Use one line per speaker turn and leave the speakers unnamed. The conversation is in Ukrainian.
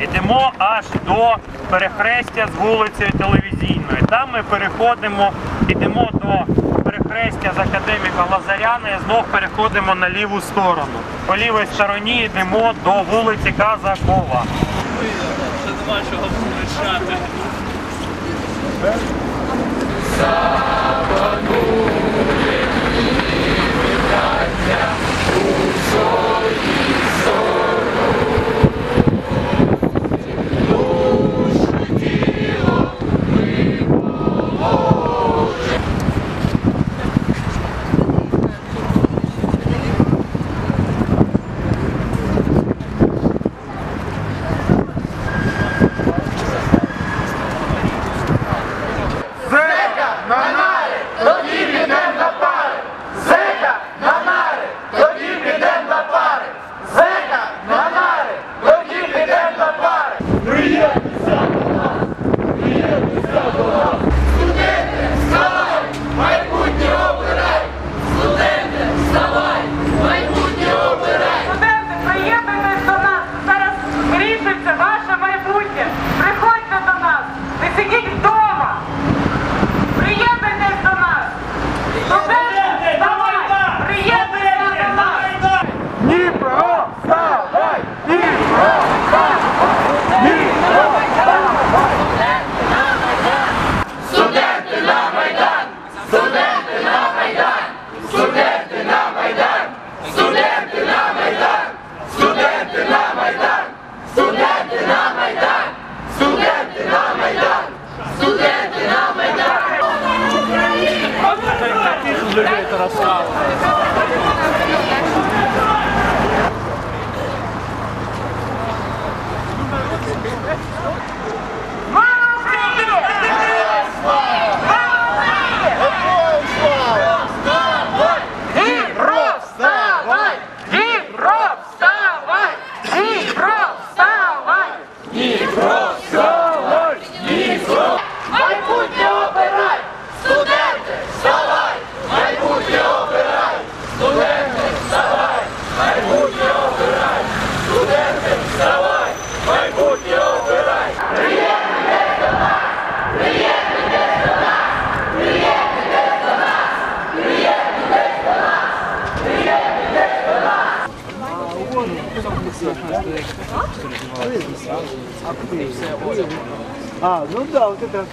Йдемо аж до перехрестя з вулицею Телевізійною. Там ми переходимо, йдемо до перехрестя з академіка Лазаряна і знов переходимо на ліву сторону. По лівій стороні йдемо до вулиці Казакова.
Ще нема чого
включати. It's a Não devia.
А, ну да, вот это.